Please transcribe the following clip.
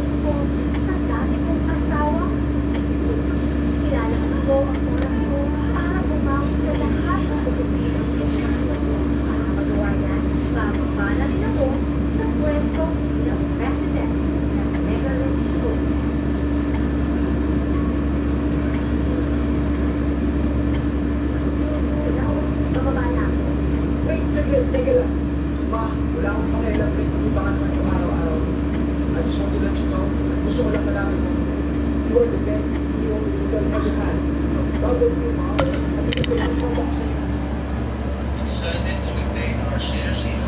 sa dati kong asawa, si Luke. Kailangan ko ang oras ko para bumawi sa lahat ng tutupilang ko sa mundo. Para magawa yan, bababa rin ako sa pwesto ng president ng Mega Rich Hotel. Ito na ako, bababa na ako. Wait, saglit, teka lang. Ma, wala akong pakialam kay decision to let you know, gusto ko lang malaman mo, you are the best CEO this hotel ever had. Proud of you, ma'am. At ito sa mga sa iyo. Excited to retain our shares in